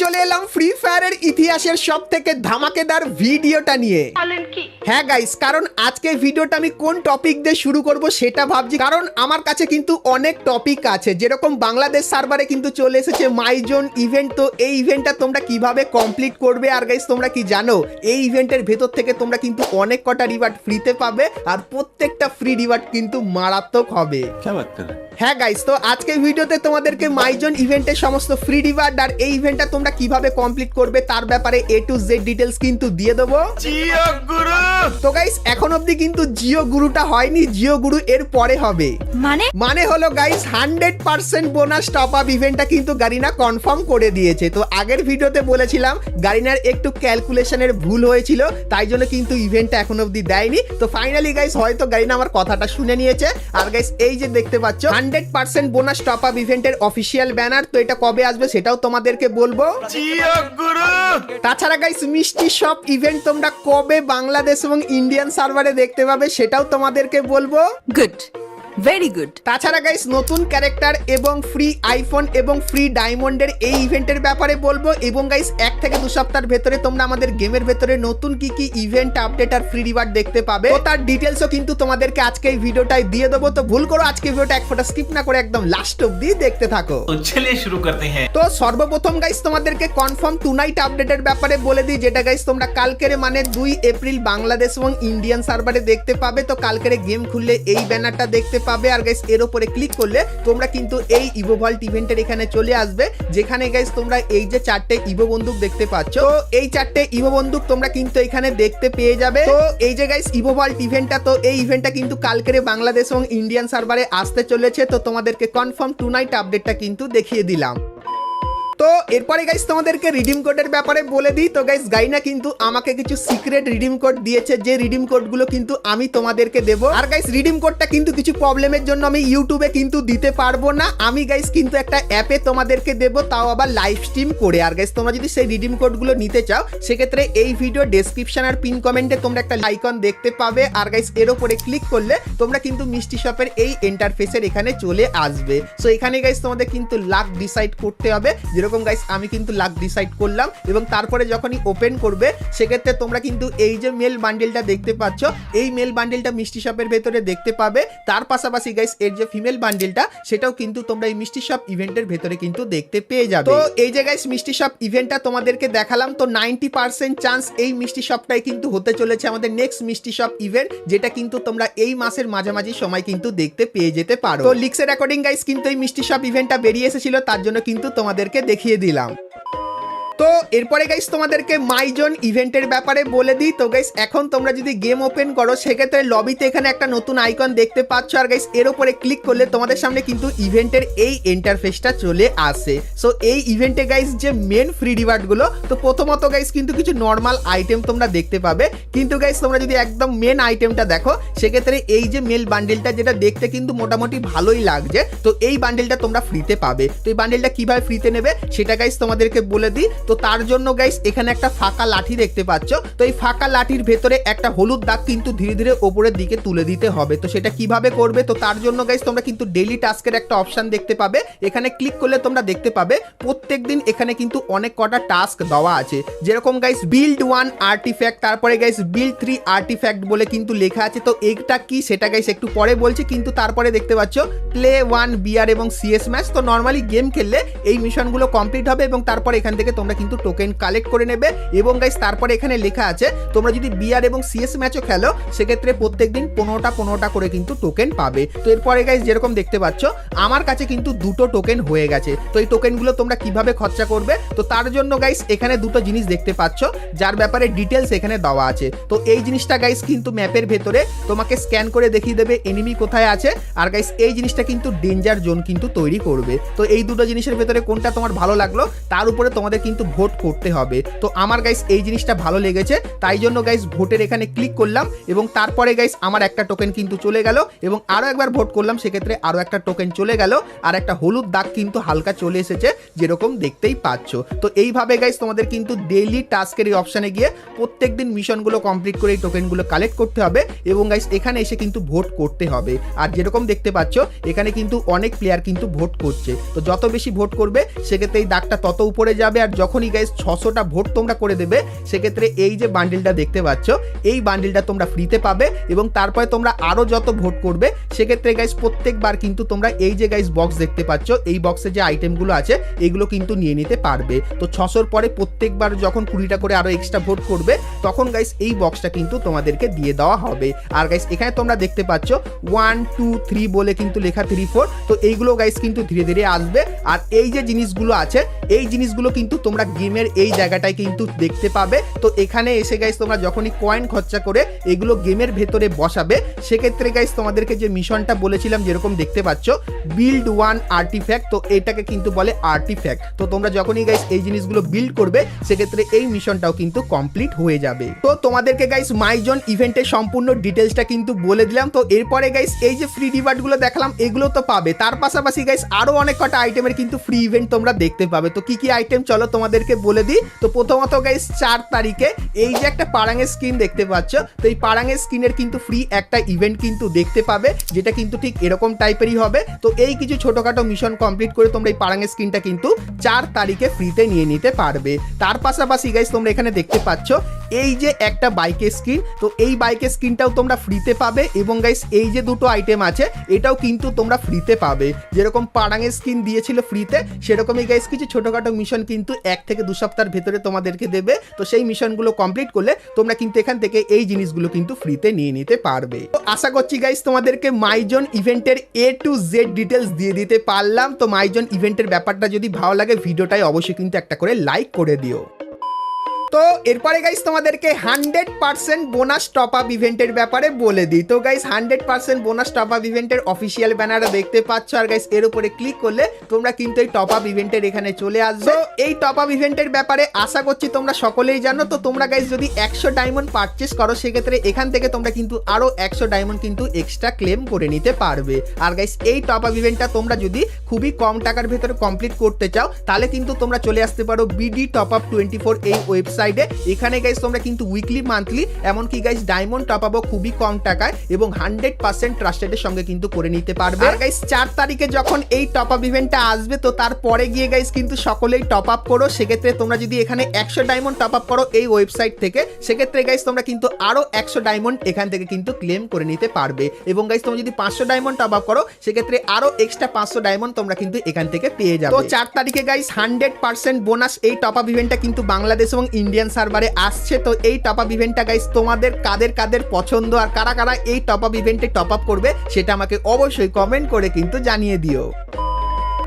চলে এলাম ফ্রি ফায়ারের ইতিহাসের সব থেকে ধামাকেদার ভিডিওটা নিয়ে। হ্যাঁ গাইস কারণ আজকে ভিডিওটা আমি কোন টপিক দিয়ে শুরু করব সেটা ভাবছি। কারণ আমার কাছে কিন্তু অনেক টপিক আছে। যেরকম বাংলাদেশ সার্ভারে কিন্তু চলে এসেছে মাইজোন ইভেন্ট তো এই ইভেন্টটা তোমরা কীভাবে কমপ্লিট করবে? আর গাইস তোমরা কি জানো? এই ইভেন্টের ভেতর থেকে তোমরা কিন্তু অনেক কটা রিওয়ার্ড ফ্রিতে পাবে। আর প্রত্যেকটা ফ্রি রিওয়ার্ড কিন্তু মারাত্মক হবে। হ্যাঁ গাইস তো আজকে ভিডিওতে তোমাদেরকে মাইজন ইভেন্টের সমস্ত ফ্রি রিওয়ার্ড আর এই ইভেন্টটা কীভাবে কমপ্লিট করবে তার ব্যাপারে এ টু জেড ডিটেলস কিন্তু দিয়ে দেবো। তো গাইস এখন অবধি কিন্তু জিও গুরুটা হয়নি জিও গুরু এর পরে হবে। মানে? মানে হলো guys hundred percent bonus top up ইভেন্টটা কিন্তু গারিনা কনফার্ম করে দিয়েছে। তো আগের ভিডিওতে বলেছিলাম গারিনার একটু ক্যালকুলেশনের ভুল হয়েছিল তাই জন্য কিন্তু ইভেন্টটা এখন অবধি দেয়নি। তো ফাইনালি গাইস হয়তো গারিনা আমার কথাটা শুনে নিয়েছে। আর গাইস এই যে দেখতে পাচ্ছ hundred percent bonus top up ইভেন্টের অফিসিয়াল ব্যানার তো এটা কবে আসবে সেটাও তোমাদেরকে বলব। তাছাড়া গাইস মিষ্টি সব ইভেন্ট তোমরা কবে বাংলাদেশ এবং ইন্ডিয়ান সার্ভারে দেখতে পাবে সেটাও তোমাদেরকে বলব। গুড ভেরি গুড তাছাড়া গাইস নতুন ক্যারেক্টার এবং ফ্রি আইফোন এবং ফ্রি ডায়মন্ডের এই ইভেন্টের ব্যাপারে বলব এবং গাইস এক থেকে দু সপ্তাহের ভেতরে তোমরা আমাদের গেমের ভেতরে নতুন কি কি ইভেন্ট আপডেট আর ফ্রি রিওয়ার্ড দেখতে পাবে। তো তার ডিটেলসও কিন্তু তোমাদেরকে আজকে এই ভিডিওটাই দিয়ে দেবো। তো ভুল করো আজকে ভিডিওটা এক ফোটা স্কিপ না করে একদম লাস্ট অবধি দেখতে থাকো। চলিয়ে শুরু করতে হ্যাঁ। তো সর্বপ্রথম গাইস তোমাদেরকে কনফার্ম টুনাইট আপডেটের ব্যাপারে বলে দিই যেটা গাইস তোমরা কালকের মানে দুই এপ্রিল বাংলাদেশ এবং ইন্ডিয়ান সার্ভারে দেখতে পাবে। তো কালকের গেম খুললে এই ব্যানারটা দেখতে পাবে। আর গাইস এর উপরে ক্লিক করলে তোমরা কিন্তু এই ইভোভল্ট ইভেন্টের এখানে চলে আসবে, যেখানে গাইস তোমরা এই যে চারটে ইভো বন্দুক দেখতে পাচ্ছ। তো এই চারটে ইভো বন্দুক তোমরা কিন্তু এখানে দেখতে পেয়ে যাবে। তো এই যে গাইস ইভোভল্ট ইভেন্টটা তো এই ইভেন্টটা কিন্তু কালকের বাংলাদেশ এবং ইন্ডিয়ান সার্ভারে আসতে চলেছে। তো তোমাদেরকে কনফার্ম টু নাইট আপডেটটা কিন্তু দেখিয়ে দিলাম। তো এরপরে গাইস তোমাদেরকে রিডিম কোডের ব্যাপারে বলে দিই। তো গাইস গাইনা কিন্তু আমাকে কিছু সিক্রেট রিডিম কোড দিয়েছে, যে রিডিম কোডগুলো কিন্তু আমি তোমাদেরকে দেব। আর গাইস রিডিম কোডটা কিন্তু কিছু প্রবলেমের জন্য আমি ইউটিউবে কিন্তু দিতে পারব না। আমি গাইস কিন্তু একটা অ্যাপে তোমাদেরকে দেব, তাও আবার লাইভ স্ট্রিম করে। আর গাইস তোমরা যদি সেই রিডিম কোডগুলো নিতে চাও, সেক্ষেত্রে এই ভিডিও ডেসক্রিপশন আর পিন কমেন্টে তোমরা একটা আইকন দেখতে পাবে। আর গাইস এর উপরে ক্লিক করলে তোমরা কিন্তু মিষ্টি শপের এই ইন্টারফেসের এখানে চলে আসবে। সো এখানে গাইস তোমাদের কিন্তু লাক ডিসাইড করতে হবে যেরকম গাইস আমি কিন্তু লাক ডিসাইড করলাম এবং তারপরে যখনই ওপেন করবে, সেক্ষেত্রে তোমরা কিন্তু এই যে মেল বান্ডেলটা দেখতে পাচ্ছ, এই মেল বান্ডেলটা মিষ্টি শপের ভেতরে দেখতে পাবে। তার পাশাপাশি গাইস এর যে ফিমেল বান্ডেলটা সেটাও কিন্তু তোমরা এই মিষ্টি শপ ইভেন্টের ভেতরে কিন্তু দেখতে পেয়ে যাবে। তো এই যে গাইস মিষ্টি শপ ইভেন্টটা তোমাদেরকে দেখালাম, তো নাইনটি পার্সেন্ট চান্স এই মিষ্টি শপটাই কিন্তু হতে চলেছে আমাদের নেক্সট মিষ্টি শপ ইভেন্ট যেটা কিন্তু তোমরা এই মাসের মাঝামাঝি সময় কিন্তু দেখতে পেয়ে যেতে পারো। তো লিক্সের অ্যাকর্ডিং গাইস কিন্তু এই মিষ্টি শপ ইভেন্টটা বেরিয়ে এসেছিল, তার জন্য কিন্তু তোমাদেরকে দেখিয়ে দিলাম। তো এরপরে গাইস তোমাদেরকে মাইজন ইভেন্টের ব্যাপারে বলে দিই। তো গাইস এখন তোমরা যদি গেম ওপেন করো, সেক্ষেত্রে লবিতে এখানে একটা নতুন আইকন দেখতে পাচ্ছ। আর গাইস এর উপরে ক্লিক করলে তোমাদের সামনে কিন্তু ইভেন্টের এই ইন্টারফেসটা চলে আসে। সো এই ইভেন্টে গাইস যে মেন ফ্রি রিওয়ার্ডগুলো তো প্রথমত গাইস কিন্তু কিছু নর্মাল আইটেম তোমরা দেখতে পাবে। কিন্তু গাইস তোমরা যদি একদম মেন আইটেমটা দেখো, সেক্ষেত্রে এই যে মেল বান্ডেলটা যেটা দেখতে কিন্তু মোটামুটি ভালোই লাগছে। তো এই বান্ডেলটা তোমরা ফ্রিতে পাবে। তো এই বান্ডেলটা কীভাবে ফ্রিতে নেবে, সেটা গাইস তোমাদেরকে বলে দিই। তো তার জন্য গাইস এখানে একটা ফাঁকা লাঠি দেখতে পাচ্ছ। তো এই ফাঁকা লাঠির ভেতরে একটা হলুদ দাগ কিন্তু ধীরে ধীরে ওপরের দিকে তুলে দিতে হবে। তো সেটা কীভাবে করবে? তো তার জন্য গাইস তোমরা কিন্তু ডেলি টাস্কের একটা অপশন দেখতে পাবে। এখানে ক্লিক করলে তোমরা দেখতে পাবে প্রত্যেক দিন এখানে কিন্তু অনেক কটা টাস্ক দেওয়া আছে। যেরকম গাইস বিল্ড ওয়ান আর্টিফ্যাক্ট তারপরে গাইস বিল্ড থ্রি আর্টিফ্যাক্ট বলে কিন্তু লেখা আছে। তো এইটা কি? সেটা গাইস একটু পরে বলছি, কিন্তু তারপরে দেখতে পাচ্ছ প্লে ওয়ান বিআর এবং সিএস ম্যাচ তো নর্মালি গেম খেললে এই মিশনগুলো কমপ্লিট হবে এবং তারপর এখান থেকে তোমরা কিন্তু টোকেন কালেক্ট করে নেবে এবং গাইস তারপরে এখানে লেখা আছে, তোমরা যদি বিআর এবং সিএস ম্যাচও খেলো, সেক্ষেত্রে প্রত্যেক দিন পনেরোটা পনেরোটা করে কিন্তু টোকেন পাবে। তো এরপরে গাইস যেরকম দেখতে পাচ্ছ, আমার কাছে কিন্তু দুটো টোকেন হয়ে গেছে। তো এই টোকেনগুলো তোমরা কীভাবে খরচা করবে? তো তার জন্য গাইস এখানে দুটো জিনিস দেখতে পাচ্ছ, যার ব্যাপারে ডিটেলস এখানে দেওয়া আছে। তো এই জিনিসটা গাইস কিন্তু ম্যাপের ভেতরে তোমাকে স্ক্যান করে দেখিয়ে দেবে এনিমি কোথায় আছে। আর গাইস এই জিনিসটা কিন্তু ডেঞ্জার জোন কিন্তু তৈরি করবে। তো এই দুটো জিনিসের ভেতরে কোনটা তোমার ভালো লাগল, তার উপরে তোমাদের কিন্তু ভোট করতে হবে। তো আমার গাইস এই জিনিসটা ভালো লেগেছে, তাই জন্য গাইস ভোটের এখানে ক্লিক করলাম এবং তারপরে গাইস আমার একটা টোকেন কিন্তু চলে গেল এবং আরও একবার ভোট করলাম, সেক্ষেত্রে আরও একটা টোকেন চলে গেল আর একটা হলুদ দাগ কিন্তু হালকা চলে এসেছে, যেরকম দেখতেই পাচ্ছ। তো এইভাবে গাইস তোমাদের কিন্তু ডেইলি টাস্কের এই অপশানে গিয়ে প্রত্যেক দিন মিশনগুলো কমপ্লিট করে এই টোকেনগুলো কালেক্ট করতে হবে এবং গাইস এখানে এসে কিন্তু ভোট করতে হবে। আর যেরকম দেখতে পাচ্ছ, এখানে কিন্তু অনেক প্লেয়ার কিন্তু ভোট করছে। তো যত বেশি ভোট করবে, সেক্ষেত্রে এই দাগটা তত উপরে যাবে আর যখন যখনই গাইস ছশোটা ভোট তোমরা করে দেবে। সেক্ষেত্রে এই যে বান্ডিলটা দেখতে পাচ্ছ, এই বান্ডিলটা তোমরা ফ্রিতে পাবে এবং তারপরে তোমরা আরও যত ভোট করবে, সেক্ষেত্রে গাইস প্রত্যেকবার কিন্তু তোমরা এই যে গাইস বক্স দেখতে পাচ্ছ, এই বক্সে যে আইটেমগুলো আছে, এগুলো কিন্তু নিয়ে নিতে পারবে। তো ছশোর পরে প্রত্যেকবার যখন কুড়িটা করে আরও এক্সট্রা ভোট করবে, তখন গাইস এই বক্সটা কিন্তু তোমাদেরকে দিয়ে দেওয়া হবে। আর গাইস এখানে তোমরা দেখতে পাচ্ছ ওয়ান টু থ্রি বলে কিন্তু লেখা থ্রি ফোর তো এইগুলো গাইস কিন্তু ধীরে ধীরে আসবে। আর এই যে জিনিসগুলো আছে এই জিনিসগুলো কিন্তু তোমরা গেমের এই জায়গাটায় কিন্তু দেখতে পাবে। তো এখানে এসে গাইস তোমরা যখনই কয়েন খরচা করে এগুলো গেমের ভেতরে বসাবে, সেক্ষেত্রে গাইস তোমাদেরকে যে মিশনটা বলেছিলাম যেরকম দেখতে পাচ্ছ বিল্ড ওয়ান আর্টিফ্যাক্ট তো এটাকে কিন্তু বলে আর্টিফ্যাক্ট তো তোমরা যখনই গাইস এই জিনিসগুলো বিল্ড করবে, সেক্ষেত্রে এই মিশনটাও কিন্তু কমপ্লিট হয়ে যাবে। তো তোমাদেরকে গাইস মাইজন ইভেন্টের সম্পূর্ণ ডিটেলসটা কিন্তু বলে দিলাম। তো এরপরে গাইস এই যে ফ্রি ডিভার্টগুলো দেখালাম, এগুলো তো পাবে। তার পাশাপাশি গাইস আরও অনেক কটা আইটেমের কিন্তু ফ্রি ইভেন্ট তোমরা দেখতে পাবে। তো কি কি আইটেম চলো তোমাদেরকে বলে দিই? তো প্রথমত গাইস চার তারিখে এই যে একটা পারাঙের স্ক্রিন দেখতে পাচ্ছ, তো এই পারাঙের স্ক্রিনের কিন্তু ফ্রি একটা ইভেন্ট কিন্তু দেখতে পাবে, যেটা কিন্তু ঠিক এরকম টাইপেরই হবে। তো এই কিছু ছোটোখাটো মিশন কমপ্লিট করে তোমরা এই পারাঙের স্ক্রিনটা কিন্তু চার তারিখে ফ্রিতে নিয়ে নিতে পারবে। তার পাশাপাশি গাইস তোমরা এখানে দেখতে পাচ্ছ এই যে একটা বাইকের স্ক্রিন তো এই বাইকের স্ক্রিনটাও তোমরা ফ্রিতে পাবে এবং গাইস এই যে দুটো আইটেম আছে, এটাও কিন্তু তোমরা ফ্রিতে পাবে। যেরকম পারাঙের স্কিন দিয়েছিল ফ্রিতে, সেরকমই গাইস কিছু ছোটখাটো মিশন কিন্তু এক থেকে দু সপ্তাহের ভেতরে তোমাদেরকে দেবে। তো সেই মিশনগুলো কমপ্লিট করলে তোমরা কিন্তু এখান থেকে এই জিনিসগুলো কিন্তু ফ্রিতে নিয়ে নিতে পারবে। তো আশা করছি গাইস তোমাদেরকে মাইজন ইভেন্টের এ টু জেড ডিটেলস দিয়ে দিতে পারলাম। তো মাইজন ইভেন্টের ব্যাপারটা যদি ভালো লাগে ভিডিওটাই অবশ্যই কিন্তু একটা করে লাইক করে দিও। তো এরপরে গাইস তোমাদেরকে hundred percent bonus top up ইভেন্টের ব্যাপারে বলে দিই। তো guys hundred percent bonus top up ইভেন্টের অফিসিয়াল ব্যানারটা দেখতে পাচ্ছ আর গাইস এর উপরে ক্লিক করলে তোমরা কিন্তু এই টপ আপ ইভেন্টের এখানে চলে আসবে। এই টপ আপ ইভেন্টের ব্যাপারে আশা করছি তোমরা সকলেই জানো। তো তোমরা গাইস যদি একশো ডায়মন্ড পারচেস করো সেক্ষেত্রে এখান থেকে তোমরা কিন্তু আরও একশো ডায়মন্ড কিন্তু এক্সট্রা ক্লেম করে নিতে পারবে। আর গাইস এই টপ আপ ইভেন্টটা তোমরা যদি খুবই কম টাকার ভেতরে কমপ্লিট করতে চাও তাহলে কিন্তু তোমরা চলে আসতে পারো BD top up twenty four এই ওয়েবসাইটে এখানে গাইস তোমরা কিন্তু উইকলি মান্থলি এমনকি গাইস ডায়মন্ড টপ আপও খুবই কম টাকায় এবং হান্ড্রেড পার্সেন্ট ট্রাস্টেডের সঙ্গে কিন্তু করে নিতে পারবে। আর গাইস চার তারিখে যখন এই টপ আপ ইভেন্টটা আসবে তো তারপরে গিয়ে গাইস কিন্তু সকলেই টপ আপ করো। সেক্ষেত্রে তোমরা যদি এখানে একশো ডায়মন্ড টপ আপ করো এই ওয়েবসাইট থেকে সেক্ষেত্রে গাইস তোমরা কিন্তু আরও একশো ডায়মন্ড এখান থেকে কিন্তু ক্লেম করে নিতে পারবে। এবং গাইস তোমরা যদি পাঁচশো ডায়মন্ড টপ আপ করো সেক্ষেত্রে আরও এক্সট্রা পাঁচশো ডায়মন্ড তোমরা কিন্তু এখান থেকে পেয়ে যাবে। তো চার তারিখে গাইস হান্ড্রেড পার্সেন্ট বোনাস এই টপ আপ ইভেন্টটা কিন্তু বাংলাদেশ এবং ইন্ডিয়ান সার্ভারে আসছে। তো এই টপ আপ ইভেন্টটা গাইস তোমাদের কাদের কাদের পছন্দ আর কারা কারা এই টপ আপ ইভেন্টে টপ আপ করবে, সেটা আমাকে অবশ্যই কমেন্ট করে কিন্তু জানিয়ে দিও।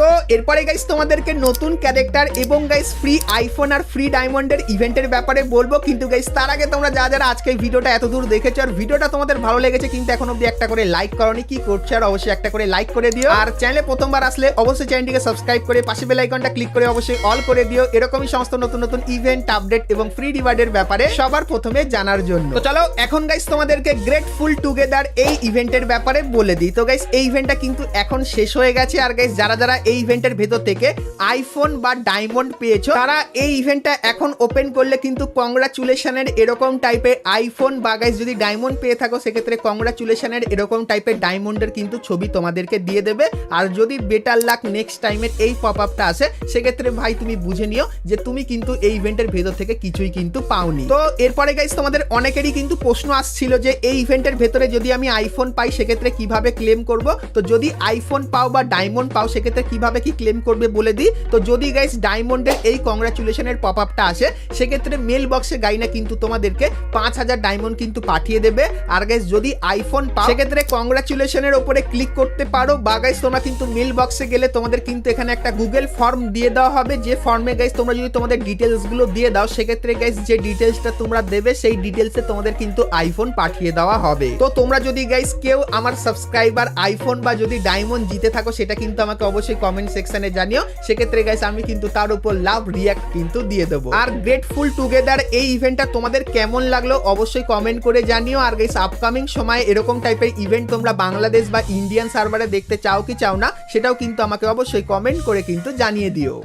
তো এরপরে গাইস তোমাদেরকে নতুন ক্যারেক্টার এবং গাইস ফ্রি আইফোন আর ফ্রি ডায়মন্ডের ইভেন্টের ব্যাপারে বলব। কিন্তু গাইস তার আগে তোমরা যা যারা আজকে ভিডিওটা এত দূর দেখেছ আর ভিডিওটা তোমাদের ভালো লেগেছে, কিন্তু এখন অব্দি একটা করে লাইক করনি। কি করছ? আর অবশ্যই একটা করে লাইক করে দিও। আর চ্যানেলে প্রথমবার আসলে অবশ্যই চ্যানেলটিকে সাবস্ক্রাইব করে পাশে বেল আইকনটা ক্লিক করে অবশ্যই অল করে দিও। এরকমই সমস্ত নতুন নতুন ইভেন্ট আপডেট এবং ফ্রি রিওয়ার্ডের ব্যাপারে সবার প্রথমে জানার জন্য। তো চলো, এখন গাইস তোমাদেরকে গ্রেটফুল টুগেদার এই ইভেন্টের ব্যাপারে বলে দিই। তো গাইস এই ইভেন্টটা কিন্তু এখন শেষ হয়ে গেছে। আর গাইস যারা যারা এই ইভেন্টের ভেতর থেকে আইফোন বা ডায়মন্ড পেয়েছ। তারা এই ইভেন্টটা এখন ওপেন করলে কিন্তু কংগ্রাচুলেশনের এরকম টাইপের আইফোন বা গাইস যদি ডায়মন্ড পেয়ে থাকো, সেক্ষেত্রে কংগ্রাচুলেশনের এরকম টাইপের ডায়মন্ডের কিন্তু ছবি তোমাদেরকে দিয়ে দেবে। আর যদি বেটার লাক নেক্সট টাইমের এই পপ আপটা আসে, সেক্ষেত্রে ভাই তুমি বুঝে নিও যে তুমি কিন্তু এই ইভেন্টের ভেতর থেকে কিছুই কিন্তু পাওনি। তো এরপরে গাইস তোমাদের অনেকেরই কিন্তু প্রশ্ন আসছিল যে এই ইভেন্টের ভেতরে যদি আমি আইফোন পাই, সেক্ষেত্রে কীভাবে ক্লেম করব? তো যদি আইফোন পাও বা ডায়মন্ড পাও, সেক্ষেত্রে কীভাবে কি ক্লেম করবে বলে দিই। তো যদি গাইস ডায়মন্ডের এই কংগ্রাচুলেশনের পপ আপটা আসে, সেক্ষেত্রে মেল বক্সে গাইনা কিন্তু তোমাদেরকে পাঁচ হাজার ডায়মন্ড কিন্তু পাঠিয়ে দেবে। আর গাইস যদি আইফোন পাও, সেক্ষেত্রে কংগ্রাচুলেশনের ওপরে ক্লিক করতে পারো। বা গাইস তোমরা কিন্তু মেল বক্সে গেলে তোমাদের কিন্তু এখানে একটা গুগল ফর্ম দিয়ে দেওয়া হবে। যে ফর্মে গাইস তোমরা যদি তোমাদের ডিটেলসগুলো দিয়ে দাও, সেক্ষেত্রে গাইস যে ডিটেলসটা তোমরা দেবে, সেই ডিটেলসে তোমাদের কিন্তু আইফোন পাঠিয়ে দেওয়া হবে। তো তোমরা যদি গাইস কেউ আমার সাবস্ক্রাইবার আইফোন বা যদি ডায়মন্ড জিতে থাকো, সেটা কিন্তু আমাকে অবশ্যই কমেন্ট সেকশনে জানিও। সেক্ষেত্রে গাইস আমি কিন্তু তার উপর লাভ রিয়াক্ট কিন্তু দিয়ে দেবো। আর গ্রেটফুল টুগেদার এই ইভেন্টটা তোমাদের কেমন লাগল অবশ্যই কমেন্ট করে জানিও। আর গাইস আপকামিং সময়ে এরকম টাইপের ইভেন্ট তোমরা বাংলাদেশ বা ইন্ডিয়ান সার্ভারে দেখতে চাও কি চাও না, সেটাও কিন্তু আমাকে অবশ্যই কমেন্ট করে কিন্তু জানিয়ে দিও।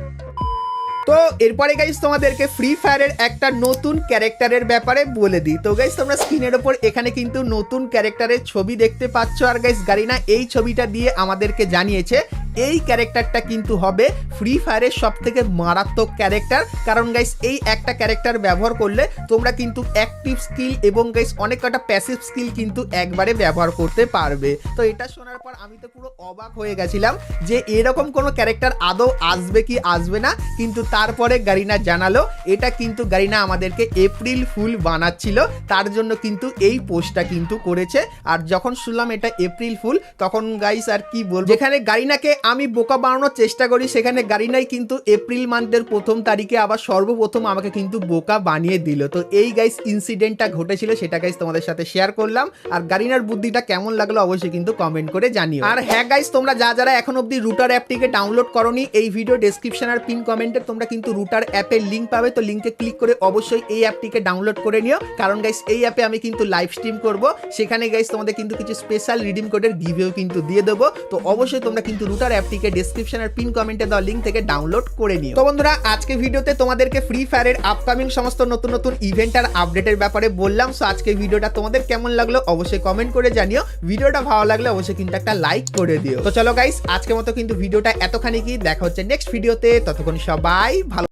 তো এরপরে গাইস তোমাদেরকে ফ্রি ফায়ারের একটা নতুন ক্যারেক্টারের ব্যাপারে বলে দিই। তো গাইস তোমরা স্ক্রিনের ওপর এখানে কিন্তু নতুন ক্যারেক্টারের ছবি দেখতে পাচ্ছ। আর গাইস গারিনা এই ছবিটা দিয়ে আমাদেরকে জানিয়েছে এই ক্যারেক্টারটা কিন্তু হবে ফ্রি ফায়ারের সব থেকে মারাত্মক ক্যারেক্টার। কারণ গাইস এই একটা ক্যারেক্টার ব্যবহার করলে তোমরা কিন্তু অ্যাক্টিভ স্কিল এবং গাইস অনেক কটা প্যাসিভ স্কিল কিন্তু একবারে ব্যবহার করতে পারবে। তো এটা শোনার পর আমি তো পুরো অবাক হয়ে গেছিলাম যে এরকম কোনো ক্যারেক্টার আদৌ আসবে কি আসবে না। কিন্তু তারপরে গারিনা জানালো, এটা কিন্তু গারিনা আমাদেরকে এপ্রিল ফুল বানাচ্ছিল। তার জন্য কিন্তু এই পোস্টটা কিন্তু করেছে। আর যখন শুনলাম এটা এপ্রিল ফুল তখন গাইস আর কি বলব? যেখানে গারিনাকে আমি বোকা বানানোর চেষ্টা করি, সেখানে গাড়ি নাই, কিন্তু এপ্রিল মান্থের প্রথম তারিখে আবার সর্বপ্রথম আমাকে কিন্তু বোকা বানিয়ে দিল। তো এই গাইস ইনসিডেন্টটা ঘটেছিল, সেটা গাইস তোমাদের সাথে শেয়ার করলাম। আর গারিনার বুদ্ধিটা কেমন লাগল অবশ্যই কিন্তু কমেন্ট করে জানিও। আর হ্যাঁ গাইস তোমরা যা যারা এখন অবধি রুটার অ্যাপটিকে ডাউনলোড করনি, এই ভিডিও ডেসক্রিপশন আর পিন কমেন্টে তোমরা কিন্তু রুটার অ্যাপের লিঙ্ক পাবে। তো লিঙ্কে ক্লিক করে অবশ্যই এই অ্যাপটিকে ডাউনলোড করে নিও। কারণ গাইস এই অ্যাপে আমি কিন্তু লাইভ স্ট্রিম করব। সেখানে গাইস তোমাদের কিন্তু কিছু স্পেশাল রিডিম কোডের গিভেও কিন্তু দিয়ে দেবো। তো অবশ্যই তোমরা কিন্তু রুটার অ্যাপটিকে ডিসক্রিপশনের পিন কমেন্টে দেওয়া লিঙ্ক থেকে ডাউনলোড করে নিও। তো বন্ধুরা, আজকে ভিডিওতে তোমাদেরকে ফ্রি ফায়ারের আপকামিং সমস্ত নতুন নতুন ইভেন্ট আর আপডেটের ব্যাপারে বললাম। সো আজকে ভিডিওটা তোমাদের কেমন লাগল অবশ্যই কমেন্ট করে জানিও। ভিডিওটা ভালো লাগলে অবশ্যই কিন্তু একটা লাইক করে দিও। তো চলো গাইস আজকে মতো কিন্তু ভিডিওটা এতখানি কি? দেখা হচ্ছে নেক্সট ভিডিওতে ততক্ষণ সবাই ভালো